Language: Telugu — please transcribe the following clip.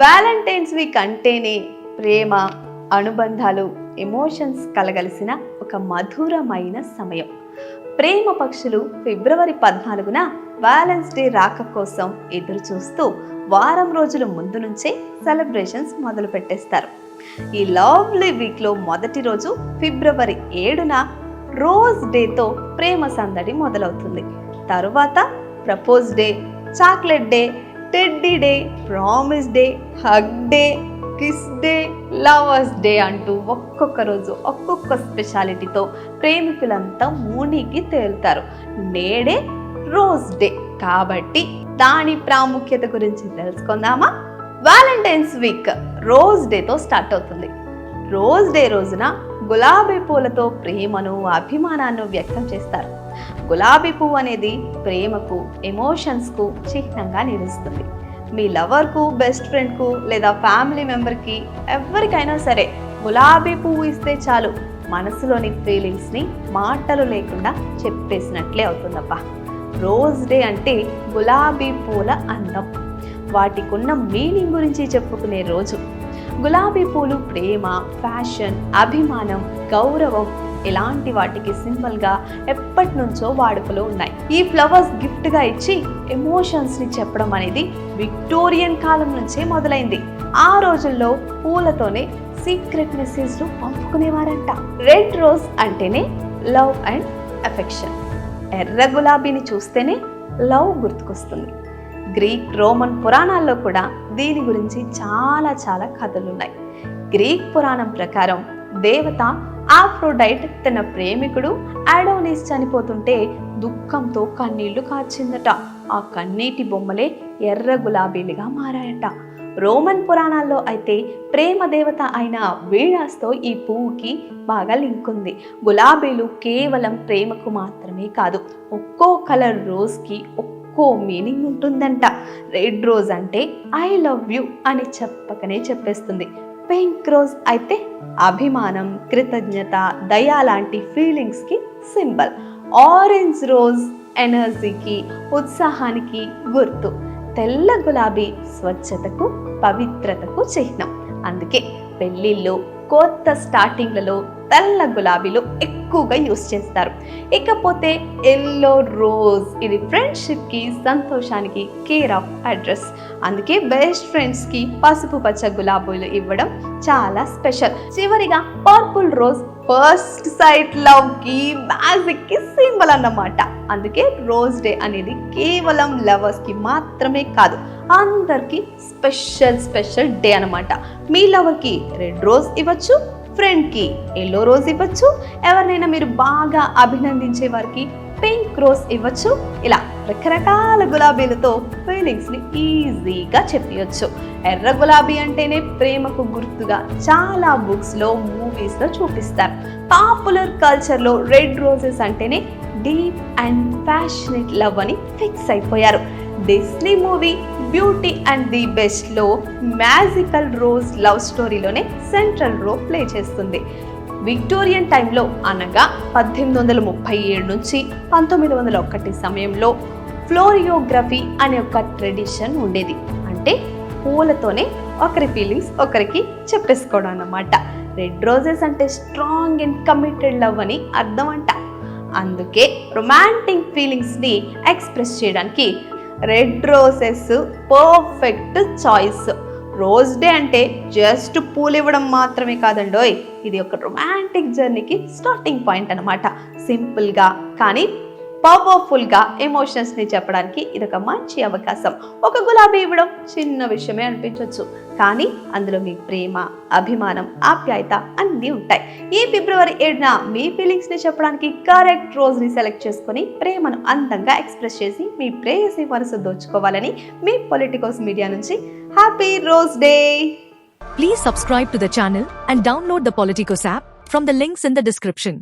వ్యాలంటైన్స్ వీక్ అంటేనే ప్రేమ అనుబంధాలు ఎమోషన్స్ కలగలిసిన ఒక మధురమైన సమయం. ప్రేమ పక్షులు ఫిబ్రవరి పద్నాలుగున వ్యాలెన్స్ డే రాక కోసం ఎదురు చూస్తూ వారం రోజుల ముందు నుంచే సెలబ్రేషన్స్ మొదలు పెట్టేస్తారు ఈ లవ్లీ వీక్లో మొదటి రోజు ఫిబ్రవరి ఏడున రోజ్ డేతో ప్రేమ సందడి మొదలవుతుంది. తరువాత propose day chocolate day teddy day promise day hug day kiss day lovers day అంటూ ఒక్కొక్క రోజు ఒక్కొక్క స్పెషాలిటీతో ప్రేమికులంతా మూనికి తేలుతారు. నేడే రోజ్ డే. కాబట్టి దాని ప్రాముఖ్యత గురించి తెలుసుకుందామా? వ్యాలంటైన్స్ వీక్ రోజ్ డేతో స్టార్ట్ అవుతుంది. రోజ్ డే రోజున గులాబీ పూలతో ప్రేమను అభిమానాన్ని వ్యక్తం చేస్తారు. గులాబీ పువ్వు అనేది ప్రేమకు ఎమోషన్స్కు చిహ్నంగా నిలుస్తుంది. మీ లవర్కు బెస్ట్ ఫ్రెండ్కు లేదా ఫ్యామిలీ మెంబర్కి ఎవరికైనా సరే గులాబీ పువ్వు ఇస్తే చాలు. మనసులోని ఫీలింగ్స్ని మాటలు లేకుండా చెప్పేసినట్లే అవుతుందబ్బా. రోజ్ డే అంటే గులాబీ పూల అందం వాటికున్న మీనింగ్ గురించి చెప్పుకునే రోజు. గులాబీ పూలు ప్రేమ ఫ్యాషన్ అభిమానం గౌరవం ఇలాంటి వాటికి సింబల్గా ఎప్పటి నుంచో వాడుకలో ఉన్నాయి. ఈ ఫ్లవర్స్ గిఫ్ట్గా ఇచ్చి ఎమోషన్స్ని చెప్పడం అనేది విక్టోరియన్ కాలం నుంచే మొదలైంది. ఆ రోజుల్లో పూలతోనే సీక్రెట్ మెసేజ్లు పంపుకునేవారంట. రెడ్ రోజ్ అంటేనే లవ్ అండ్ అఫెక్షన్ ఎర్ర గులాబీని చూస్తేనే లవ్ గుర్తుకొస్తుంది. గ్రీక్ రోమన్ పురాణాల్లో కూడా దీని గురించి చాలా చాలా కథలున్నాయి గ్రీక్ పురాణం ప్రకారం దేవత ఆఫ్రోడైట్ తన ప్రేమికుడు అడోనిస్ చనిపోతుంటే దుఃఖంతో కన్నీళ్ళు కార్చిందట. ఆ కన్నీటి బొమ్మలే ఎర్ర గులాబీలుగా మారాయట. రోమన్ పురాణాల్లో అయితే ప్రేమ దేవత అయిన వీణాస్తో ఈ పువ్వుకి బాగా లింక్ ఉంది. గులాబీలు కేవలం ప్రేమకు మాత్రమే కాదు ఒక్కో కలర్ రోజ్కి ఒక్కో మీనింగ్ ఉంటుందంట. రెడ్ రోజ్ అంటే ఐ లవ్ యు అని చెప్పకనే చెప్పేస్తుంది. పింక్ రోజ్ అయితే అభిమానం కృతజ్ఞత దయ లాంటి ఫీలింగ్స్కి సింబల్. ఆరెంజ్ రోజ్ ఎనర్జీకి ఉత్సాహానికి గుర్తు. తెల్ల గులాబీ స్వచ్ఛతకు పవిత్రతకు చిహ్నం. అందుకే పెళ్ళిళ్ళు కొత్త స్టార్టింగ్లలో తెల్ల గులాబీలు ఎక్కువగా యూస్ చేస్తారు. ఇకపోతే ఎల్లో రోజ్ ఇది ఫ్రెండ్షిప్కి సంతోషానికి కేర్ ఆఫ్ అడ్రస్. అందుకే బెస్ట్ ఫ్రెండ్స్కి పసుపు పచ్చ గులాబీలు ఇవ్వడం చాలా స్పెషల్. చివరిగా పర్పుల్ రోజ్ ఫస్ట్ సైట్ లవ్కి మ్యాజిక్కి సింబల్ అన్నమాట. అందుకే రోజ్ డే అనేది కేవలం లవర్స్కి మాత్రమే కాదు అందరికీ స్పెషల్ స్పెషల్ డే అనమాట మీ లవర్కి రెడ్ రోజ్ ఇవ్వచ్చు ఫ్రెండ్కి ఎల్లో రోజ్ ఇవ్వచ్చు ఎవరినైనా మీరు బాగా అభినందించే వారికి పింక్ రోజ్ ఇవ్వచ్చు. ఇలా రకరకాల గులాబీలతో ఫీలింగ్స్ని ఈజీగా చెప్పవచ్చు ఎర్ర గులాబీ అంటేనే ప్రేమకు గుర్తుగా చాలా బుక్స్లో మూవీస్లో చూపిస్తారు. పాపులర్ కల్చర్లో రెడ్ రోజెస్ అంటేనే డీప్ అండ్ ప్యాషనెట్ లవ్ అని ఫిక్స్ అయిపోయారు. Disney movie beauty and the బెస్ట్లో magical rose love స్టోరీలోనే సెంట్రల్ రోల్ ప్లే చేస్తుంది. విక్టోరియన్ టైంలో అనగా పద్దెనిమిది వందల ముప్పై ఏడు నుంచి పంతొమ్మిది వందల ఒకటి సమయంలో ఫ్లోరియోగ్రఫీ అనే ఒక ట్రెడిషన్ ఉండేది. అంటే పూలతోనే ఒకరి ఫీలింగ్స్ ఒకరికి చెప్పేసుకోవడం అన్నమాట. రెడ్ రోజెస్ అంటే స్ట్రాంగ్ అండ్ కమిటెడ్ లవ్ అని అర్థం అంట. అందుకే రొమాంటిక్ ఫీలింగ్స్ని ఎక్స్ప్రెస్ చేయడానికి red roses perfect choice rose day అంటే జస్ట్ పూలు ఇవ్వడం మాత్రమే కాదండోయ్ ఇది ఒక రొమాంటిక్ జర్నీకి స్టార్టింగ్ పాయింట్ అనమాట సింపుల్గా కానీ పవర్ఫుల్గా ఎమోషన్స్ని చెప్పడానికి ఇది ఒక మంచి అవకాశం. ఒక గులాబీ ఇవ్వడం చిన్న విషయమే అనిపించవచ్చు కానీ అందులో మీ ప్రేమ అభిమానం ఆప్యాయత అన్నీ ఉంటాయి. ఈ ఫిబ్రవరి ఏడున మీ ఫీలింగ్స్ని చెప్పడానికి కరెక్ట్ రోజుని సెలెక్ట్ చేసుకుని ప్రేమను అందంగా ఎక్స్ప్రెస్ చేసి మీ ప్రేయసి మనసు దోచుకోవాలని మీ పొలిటికోస్ మీడియా నుంచి happy rose day please subscribe to the channel and download the Politicos app from the links in the description